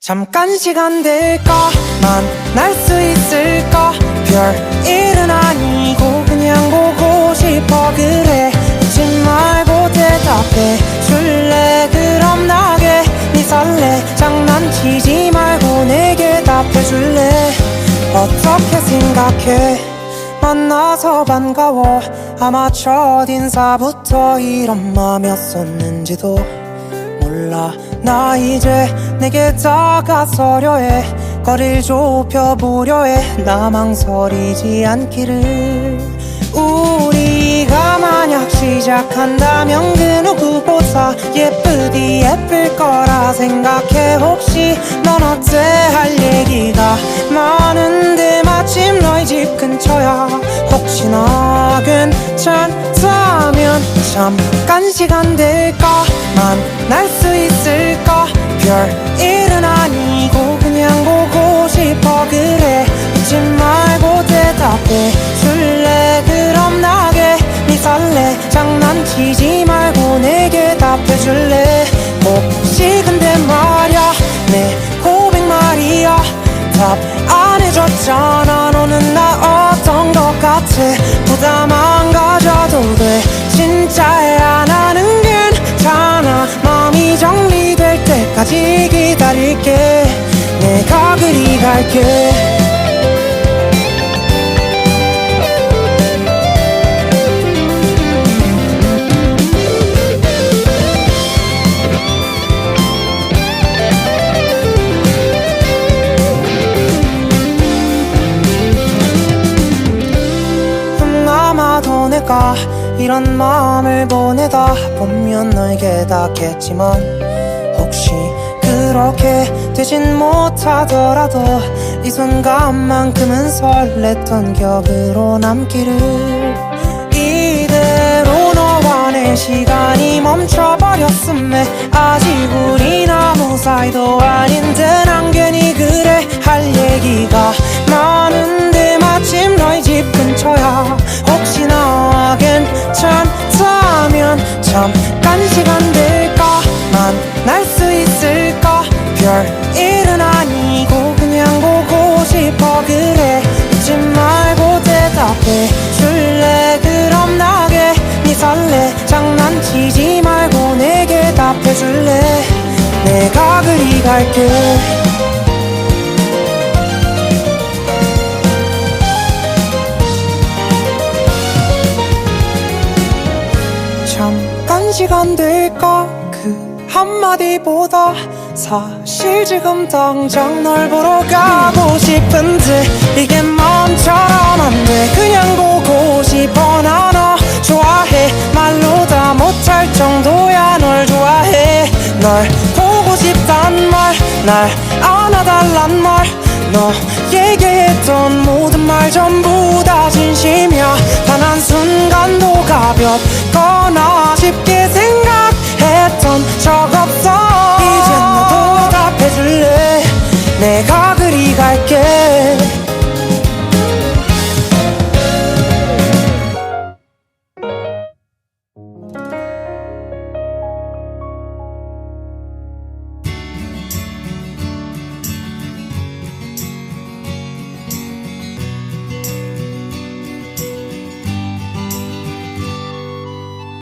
잠깐 시간 될까? 만날 수 있을까? 별 일은 아니고 그냥 보고 싶어. 그래 웃지 말고 대답해. 줄래 그럼 나게. 네 설레. 장난치지 말고 내게 답해 줄래? 어떻게 생각해? 만나서 반가워. 아마 첫 인사부터 이런 맘이었었는지도 몰라 나 이제 내게 다가서려 해. 거리를 좁혀보려 해 나 망설이지 않기를. 우리가 만약 시작한다면 그 누구보다 예쁘디 예쁠 거라 생각해. 혹시 넌 어때 할 얘기가 많은데 마침 너희 집 근처야. 혹시나 괜찮다면 잠깐 시간 될까 만날 수 있을까 별 일은 갈게. 음, 내가 이런 마음을 보내다 보면 널 깨닫겠지만 혹시 그렇게 되진 못하더라도 이 순간만큼은 설렜던 기억으로 남기를. 이대로 너와 내 시간이 멈춰버렸음에 아직 우린 아무 사이도 아닌데 난 괜히 그래 할 얘기 장난치지 말고 내게 답해 줄래? 내가 그리 갈게. 잠깐 시간 될까? 그 한마디보다 사실 지금 당장 널 보러 가고 싶은데 이게 마 못할 정도야 널 좋아해. 널 보고 싶단 말날 안아달란 말. 너에게 했던 모든 말 전부 다 진심이야. 단 한순간도 가볍거나 쉽게 생각했던 적은